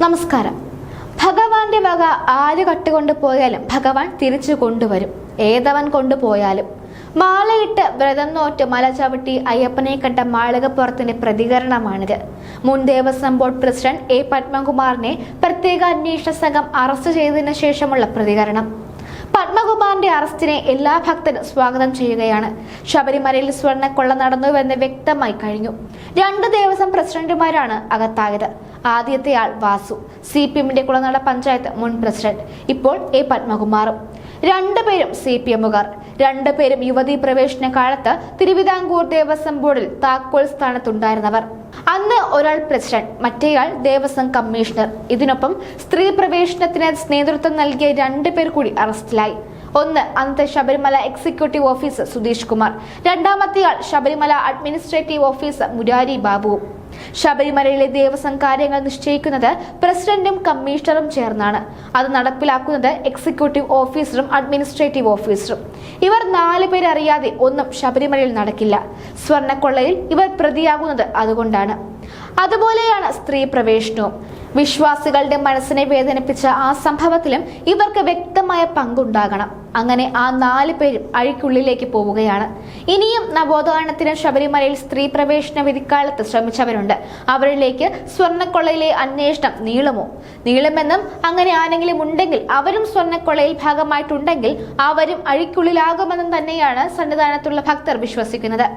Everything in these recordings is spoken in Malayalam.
നമസ്കാരം. ഭഗവാന്റെ വക ആര് കട്ടുകൊണ്ട് പോയാലും ഭഗവാൻ തിരിച്ചു കൊണ്ടുവരും. ഏതവൻ കൊണ്ടുപോയാലും മാളയിട്ട് വ്രതം നോറ്റ് മല ചവിട്ടി അയ്യപ്പനെ കണ്ട മാളികപ്പുറത്തിന്റെ പ്രതികരണമാണിത്. മുൻ ദേവസ്വം ബോർഡ് പ്രസിഡന്റ് എ പത്മകുമാറിനെ പ്രത്യേക അന്വേഷണ സംഘം അറസ്റ്റ് ചെയ്തതിനു ശേഷമുള്ള പ്രതികരണം. പത്മകുമാറിന്റെ അറസ്റ്റിനെ എല്ലാ ഭക്തരും സ്വാഗതം ചെയ്യുകയാണ്. ശബരിമലയിൽ സ്വർണക്കൊള്ള നടന്നുവെന്ന് വ്യക്തമായി കഴിഞ്ഞു. രണ്ട് ദേവസ്വം പ്രസിഡന്റുമാരാണ് അകത്തായത്. ആദ്യത്തെ ആൾ വാസു. സി പി എമ്മിന്റെ കുളനാട പഞ്ചായത്ത് മുൻ പ്രസിഡന്റ്. ഇപ്പോൾ എ പത്മകുമാറും. രണ്ടുപേരും സി പി എമ്മുകാർ. രണ്ടുപേരും യുവതീ പ്രവേശന കാലത്ത് തിരുവിതാംകൂർ ദേവസ്വം ബോർഡിൽ താക്കോൽ സ്ഥാനത്തുണ്ടായിരുന്നവർ. അന്ന് ഒരാൾ പ്രസിഡന്റ് മറ്റേയാൾ ദേവസ്വം കമ്മീഷണർ. ഇതിനൊപ്പം സ്ത്രീ പ്രവേശനത്തിന് നേതൃത്വം നൽകിയ രണ്ടുപേർ കൂടി അറസ്റ്റിലായി. ഒന്ന് അന്നത്തെ ശബരിമല എക്സിക്യൂട്ടീവ് ഓഫീസ് സുധീഷ് കുമാർ. രണ്ടാമത്തെയാൾ ശബരിമല അഡ്മിനിസ്ട്രേറ്റീവ് ഓഫീസ് മുരാരി ബാബുവും ശബരിമലയിലെ ദേവസ്വം കാര്യങ്ങൾ നിശ്ചയിക്കുന്നത് പ്രസിഡന്റും കമ്മീഷണറും ചേർന്നാണ്. അത് നടപ്പിലാക്കുന്നത് എക്സിക്യൂട്ടീവ് ഓഫീസറും അഡ്മിനിസ്ട്രേറ്റീവ് ഓഫീസറും ഇവർ നാല് പേരറിയാതെ ഒന്നും ശബരിമലയിൽ നടക്കില്ല. സ്വർണക്കൊള്ളയിൽ ഇവർ പ്രതിയാകുന്നത് അതുകൊണ്ടാണ്. അതുപോലെയാണ് സ്ത്രീ പ്രവേശനവും. വിശ്വാസികളുടെ മനസ്സിനെ വേദനിപ്പിച്ച ആ സംഭവത്തിലും ഇവർക്ക് വ്യക്തമായ പങ്കുണ്ടാകണം. അങ്ങനെ ആ നാല് പേരും അഴിക്കുള്ളിലേക്ക് പോവുകയാണ്. ഇനിയും നവോത്ഥാനത്തിന് ശബരിമലയിൽ സ്ത്രീ പ്രവേശന വിധിക്കാലത്ത് ശ്രമിച്ചവരുണ്ട്. അവരിലേക്ക് സ്വർണക്കൊള്ളയിലെ അന്വേഷണം നീളുമോ? നീളുമെന്നും അങ്ങനെ ആരെങ്കിലും ഉണ്ടെങ്കിൽ അവരും സ്വർണക്കൊള്ളയിൽ ഭാഗമായിട്ടുണ്ടെങ്കിൽ അവരും അഴിക്കുള്ളിലാകുമെന്നും തന്നെയാണ് സന്നിധാനത്തുള്ള ഭക്തർ വിശ്വസിക്കുന്നത്.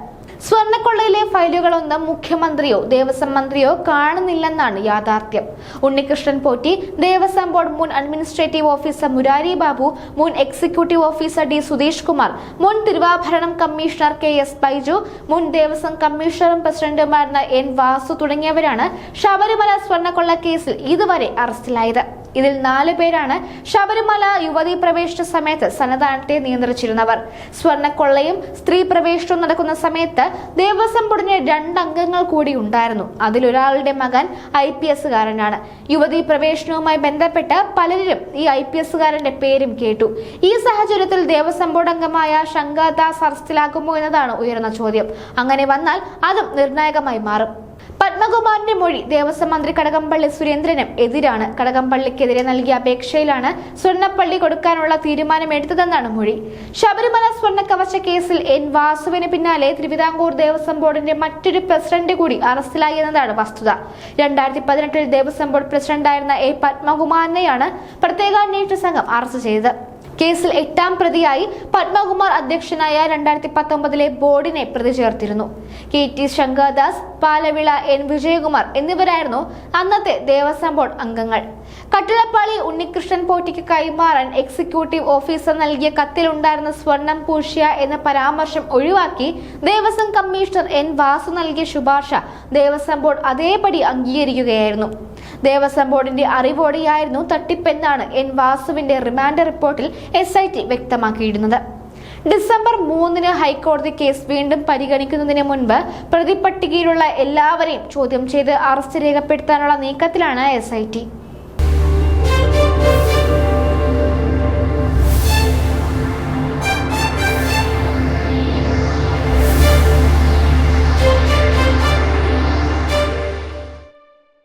സ്വർണക്കൊള്ളയിലെ ഫയലുകളൊന്നും മുഖ്യമന്ത്രിയോ ദേവസ്വം മന്ത്രിയോ കാണുന്നില്ലെന്നാണ് യാഥാർത്ഥ്യം. ഉണ്ണികൃഷ്ണൻ പോറ്റി ദേവസ്വം ബോർഡ് മുൻ അഡ്മിനിസ്ട്രേറ്റീവ് ഓഫീസർ മുരാരി ബാബു മുൻ executive officer D Sudheesh Kumar മുൻ തിരുവാഭരണം കമ്മീഷണർ കെ എസ് ബൈജു മുൻ ദേവസ്വം കമ്മീഷണറും പ്രസിഡന്റുമായിരുന്ന എൻ വാസു തുടങ്ങിയവരാണ് ശബരിമല സ്വർണക്കൊള്ള കേസിൽ ഇതുവരെ അറസ്റ്റിലായത്. ഇതിൽ നാല് പേരാണ് ശബരിമല യുവതീ പ്രവേശന സമയത്ത് സന്നദ്ധാനത്തെ നിയന്ത്രിച്ചിരുന്നവർ. സ്വർണക്കൊള്ളയും സ്ത്രീ പ്രവേശനവും നടക്കുന്ന സമയത്ത് ദേവസ്വം ബോർഡിന് രണ്ടംഗങ്ങൾ കൂടി ഉണ്ടായിരുന്നു. അതിലൊരാളുടെ മകൻ ഐ പി എസുകാരനാണ് യുവതീ പ്രവേശനവുമായി ബന്ധപ്പെട്ട് പലരും ഈ ഐ പി എസുകാരന്റെ പേരും കേട്ടു. ഈ സാഹചര്യത്തിൽ ദേവസ്വം ബോർഡ് അംഗമായ ശങ്കർദാസ് അറസ്റ്റിലാക്കുമോ എന്നതാണ് ഉയർന്ന ചോദ്യം. അങ്ങനെ വന്നാൽ അതും നിർണായകമായി മാറും. പത്മകുമാറിന്റെ മൊഴി ദേവസ്വം മന്ത്രി കടകംപള്ളി സുരേന്ദ്രനും എതിരാണ്. കടകംപള്ളിക്കെതിരെ നൽകിയ അപേക്ഷയിലാണ് സ്വർണപ്പള്ളി കൊടുക്കാനുള്ള തീരുമാനമെടുത്തതെന്നാണ് മൊഴി. ശബരിമല സ്വർണ കവച കേസിൽ എൻ വാസുവിന് പിന്നാലെ തിരുവിതാംകൂർ ദേവസ്വം ബോർഡിന്റെ മറ്റൊരു പ്രസിഡന്റ് കൂടി അറസ്റ്റിലായി എന്നതാണ് വസ്തുത. രണ്ടായിരത്തി പതിനെട്ടിൽ ദേവസ്വം ബോർഡ് പ്രസിഡന്റായിരുന്ന എ പത്മകുമാറിനെയാണ് പ്രത്യേക അന്വേഷണ സംഘം അറസ്റ്റ് ചെയ്തത്. കേസിൽ എട്ടാം പ്രതിയായി പത്മകുമാർ അധ്യക്ഷനായ രണ്ടായിരത്തി പത്തൊമ്പതിലെ ബോർഡിനെ പ്രതി ചേർത്തിരുന്നു. K T Sankardas Palavila N Vijayakumar എന്നിവരായിരുന്നു അന്നത്തെ ദേവസ്വം ബോർഡ് അംഗങ്ങൾ. കട്ടിലപ്പാളി ഉണ്ണികൃഷ്ണൻ പോറ്റിക്ക് കൈമാറാൻ എക്സിക്യൂട്ടീവ് ഓഫീസർ നൽകിയ കത്തിലുണ്ടായിരുന്ന സ്വർണം പൂഷ്യ എന്ന പരാമർശം ഒഴിവാക്കി ദേവസ്വം കമ്മീഷണർ എൻ വാസു നൽകിയ ശുപാർശ ദേവസ്വം ബോർഡ് അതേപടി അംഗീകരിക്കുകയായിരുന്നു. ദേവസ്വം ബോർഡിന്റെ അറിവോടെയായിരുന്നു തട്ടിപ്പെന്നാണ് എൻ വാസുവിന്റെ റിമാൻഡ് റിപ്പോർട്ടിൽ എസ് വ്യക്തമാക്കിയിരുന്നത്. ഡിസംബർ മൂന്നിന് ഹൈക്കോടതി കേസ് വീണ്ടും പരിഗണിക്കുന്നതിന് മുൻപ് പ്രതിപട്ടികയിലുള്ള എല്ലാവരെയും ചോദ്യം ചെയ്ത് അറസ്റ്റ് രേഖപ്പെടുത്താനുള്ള നീക്കത്തിലാണ് എസ്